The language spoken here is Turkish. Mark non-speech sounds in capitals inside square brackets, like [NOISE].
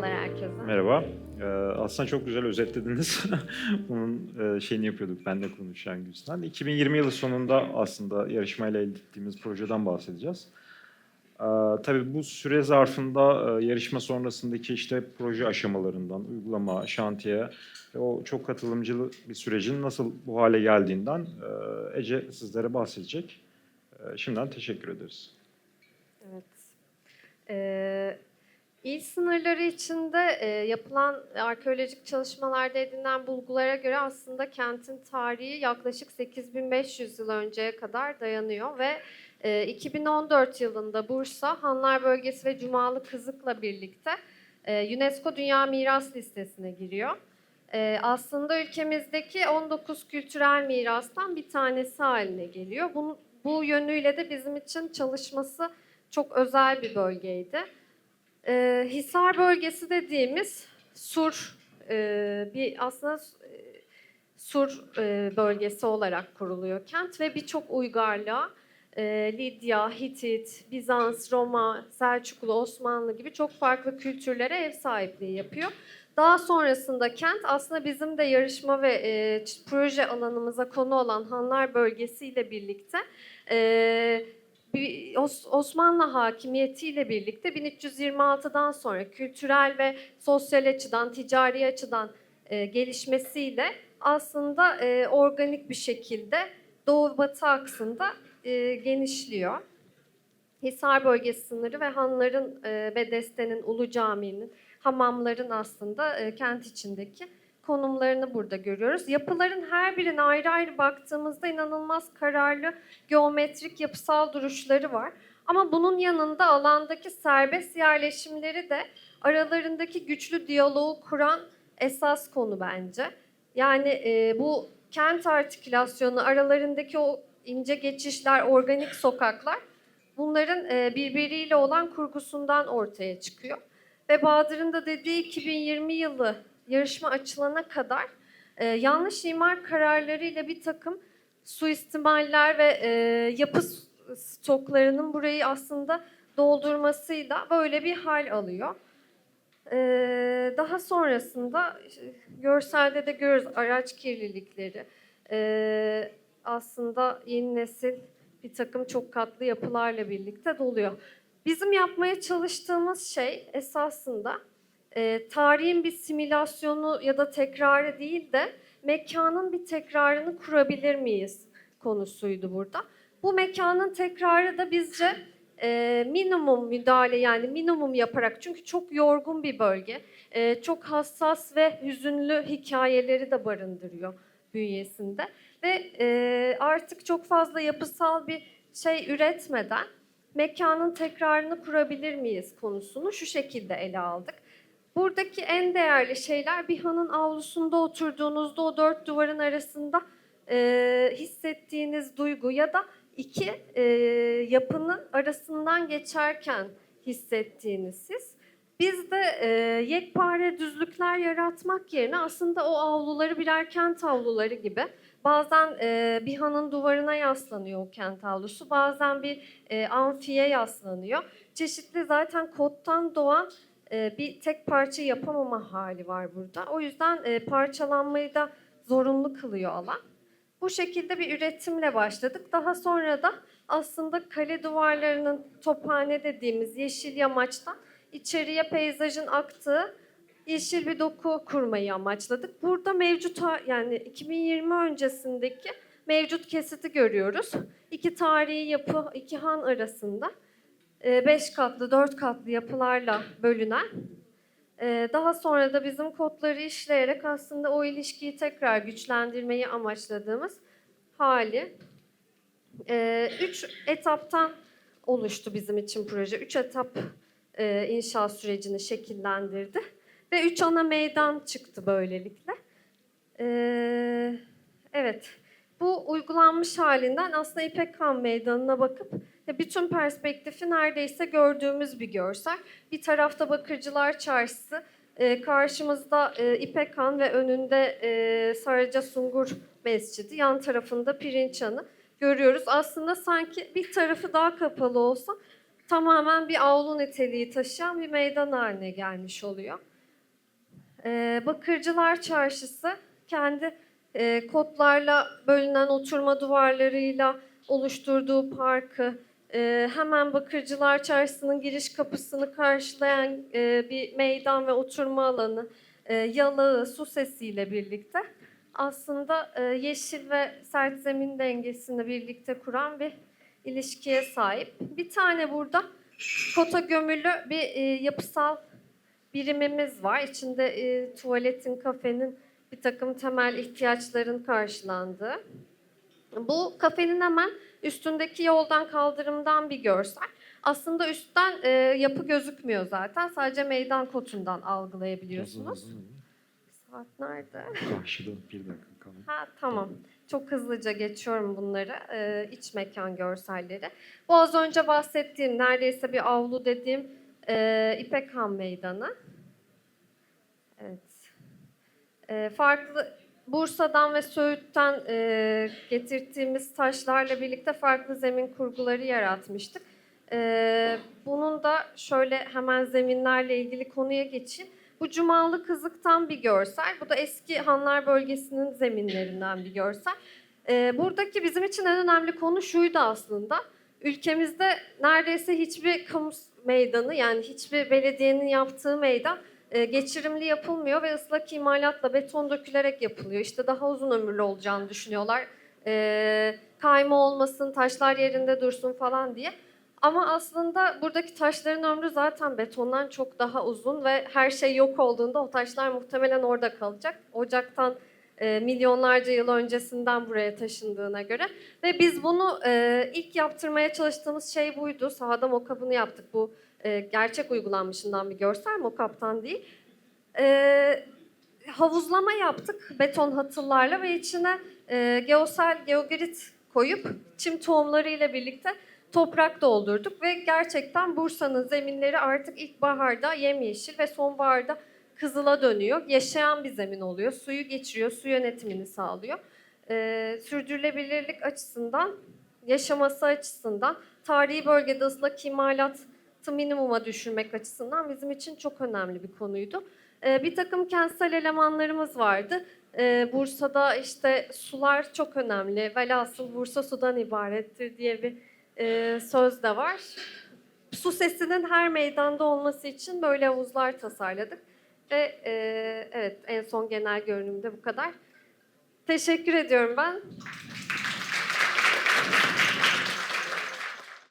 Merhabalar herkese. Merhaba. Ee, aslında çok güzel özetlediniz. [LAUGHS] Bunun e, şeyini yapıyorduk ben de konuşan Gülsün. 2020 yılı sonunda aslında yarışmayla elde ettiğimiz projeden bahsedeceğiz. Ee, tabii bu süre zarfında e, yarışma sonrasındaki işte proje aşamalarından, uygulama, şantiye ve o çok katılımcılı bir sürecin nasıl bu hale geldiğinden e, Ece sizlere bahsedecek. E, şimdiden teşekkür ederiz. Evet. Ee, il sınırları içinde e, yapılan arkeolojik çalışmalarda edinilen bulgulara göre aslında kentin tarihi yaklaşık 8500 yıl önceye kadar dayanıyor ve e, 2014 yılında Bursa, Hanlar Bölgesi ve Cumalı Kızık'la birlikte e, UNESCO Dünya Miras Listesi'ne giriyor. E, aslında ülkemizdeki 19 kültürel mirastan bir tanesi haline geliyor. Bunu, bu yönüyle de bizim için çalışması çok özel bir bölgeydi. Ee, Hisar bölgesi dediğimiz Sur e, bir aslında e, Sur e, bölgesi olarak kuruluyor kent ve birçok uygarlığa e, Lidya, Hitit, Bizans, Roma, Selçuklu, Osmanlı gibi çok farklı kültürlere ev sahipliği yapıyor. Daha sonrasında kent aslında bizim de yarışma ve e, proje alanımıza konu olan Hanlar bölgesi ile birlikte e, Os- Osmanlı hakimiyetiyle birlikte 1326'dan sonra kültürel ve sosyal açıdan, ticari açıdan e, gelişmesiyle aslında e, organik bir şekilde doğu-batı aksında e, genişliyor. Hisar bölgesi sınırı ve hanların ve destenin, Ulu Cami'nin, hamamların aslında kent içindeki konumlarını burada görüyoruz. Yapıların her birine ayrı ayrı baktığımızda inanılmaz kararlı geometrik yapısal duruşları var. Ama bunun yanında alandaki serbest yerleşimleri de aralarındaki güçlü diyaloğu kuran esas konu bence. Yani e, bu kent artikülasyonu, aralarındaki o ince geçişler, organik sokaklar bunların e, birbiriyle olan kurgusundan ortaya çıkıyor. Ve Bahadır'ın da dediği 2020 yılı yarışma açılana kadar e, yanlış imar kararlarıyla bir takım suistimaller ve e, yapı stoklarının burayı aslında doldurmasıyla böyle bir hal alıyor. E, daha sonrasında görselde de görüyoruz araç kirlilikleri. E, aslında yeni nesil bir takım çok katlı yapılarla birlikte doluyor. Bizim yapmaya çalıştığımız şey esasında e, tarihin bir simülasyonu ya da tekrarı değil de mekanın bir tekrarını kurabilir miyiz konusuydu burada. Bu mekanın tekrarı da bizce e, minimum müdahale yani minimum yaparak çünkü çok yorgun bir bölge, e, çok hassas ve hüzünlü hikayeleri de barındırıyor bünyesinde ve e, artık çok fazla yapısal bir şey üretmeden mekanın tekrarını kurabilir miyiz konusunu şu şekilde ele aldık. Buradaki en değerli şeyler bir hanın avlusunda oturduğunuzda o dört duvarın arasında e, hissettiğiniz duygu ya da iki e, yapının arasından geçerken hissettiğiniz his. Biz de e, yekpare düzlükler yaratmak yerine aslında o avluları birer kent avluları gibi bazen e, bir hanın duvarına yaslanıyor o kent avlusu, bazen bir e, amfiye yaslanıyor. Çeşitli zaten kottan doğan bir tek parça yapamama hali var burada. O yüzden e, parçalanmayı da zorunlu kılıyor alan. Bu şekilde bir üretimle başladık. Daha sonra da aslında kale duvarlarının tophane dediğimiz yeşil yamaçtan içeriye peyzajın aktığı yeşil bir doku kurmayı amaçladık. Burada mevcut yani 2020 öncesindeki mevcut kesiti görüyoruz. İki tarihi yapı, iki han arasında e, beş katlı, dört katlı yapılarla bölünen e, daha sonra da bizim kodları işleyerek aslında o ilişkiyi tekrar güçlendirmeyi amaçladığımız hali. E, Üç etaptan oluştu bizim için proje. Üç etap inşaat sürecini şekillendirdi. Ve üç ana meydan çıktı böylelikle. Evet, bu uygulanmış halinden aslında İpek Han Meydanı'na bakıp bütün perspektifi neredeyse gördüğümüz bir görsel. Bir tarafta Bakırcılar Çarşısı, e, karşımızda e, İpek Han ve önünde e, Sungur Mescidi, yan tarafında Pirinçhan'ı görüyoruz. Aslında sanki bir tarafı daha kapalı olsa tamamen bir avlu niteliği taşıyan bir meydan haline gelmiş oluyor. Ee, Bakırcılar Çarşısı kendi e, kodlarla bölünen oturma duvarlarıyla oluşturduğu parkı, e, hemen Bakırcılar Çarşısı'nın giriş kapısını karşılayan e, bir meydan ve oturma alanı, e, yalağı, su sesiyle birlikte aslında e, yeşil ve sert zemin dengesini birlikte kuran bir ilişkiye sahip. Bir tane burada kota gömülü bir e, yapısal birimimiz var. İçinde e, tuvaletin, kafenin bir takım temel ihtiyaçların karşılandığı. Bu kafenin hemen üstündeki yoldan kaldırımdan bir görsel. Aslında üstten e, yapı gözükmüyor zaten. Sadece meydan kotundan algılayabiliyorsunuz. Saat nerede? Karşıda bir dakika kalın. Ha tamam. Çok hızlıca geçiyorum bunları. Ee, iç mekan görselleri. Bu az önce bahsettiğim neredeyse bir avlu dediğim e, İpek Han Meydanı. Evet. Ee, farklı Bursa'dan ve Söğüt'ten e, getirdiğimiz taşlarla birlikte farklı zemin kurguları yaratmıştık. Ee, bunun da şöyle hemen zeminlerle ilgili konuya geçeyim. Bu Cumalı Kızık'tan bir görsel. Bu da eski Hanlar bölgesinin zeminlerinden bir görsel. Ee, buradaki bizim için en önemli konu şuydu aslında. Ülkemizde neredeyse hiçbir kamu meydanı yani hiçbir belediyenin yaptığı meydan e, geçirimli yapılmıyor ve ıslak imalatla beton dökülerek yapılıyor. İşte daha uzun ömürlü olacağını düşünüyorlar. E, kayma olmasın, taşlar yerinde dursun falan diye. Ama aslında buradaki taşların ömrü zaten betondan çok daha uzun ve her şey yok olduğunda o taşlar muhtemelen orada kalacak. Ocaktan e, milyonlarca yıl öncesinden buraya taşındığına göre. Ve biz bunu e, ilk yaptırmaya çalıştığımız şey buydu. Sahada mokabını yaptık. Bu e, gerçek uygulanmışından bir görsel, mokaptan değil. Havuzlama yaptık beton hatıllarla ve içine geosel geogrit koyup çim tohumlarıyla birlikte toprak doldurduk ve gerçekten Bursa'nın zeminleri artık ilkbaharda yemyeşil ve sonbaharda kızıla dönüyor. Yaşayan bir zemin oluyor. Suyu geçiriyor, su yönetimini sağlıyor. Ee, sürdürülebilirlik açısından, yaşaması açısından, tarihi bölgede ıslak imalatı minimuma düşürmek açısından bizim için çok önemli bir konuydu. Ee, bir takım kentsel elemanlarımız vardı. Ee, Bursa'da işte sular çok önemli. Velhasıl Bursa sudan ibarettir diye bir e, söz de var. Su sesinin her meydanda olması için böyle havuzlar tasarladık. Ve e, evet en son genel görünümde bu kadar. Teşekkür ediyorum ben.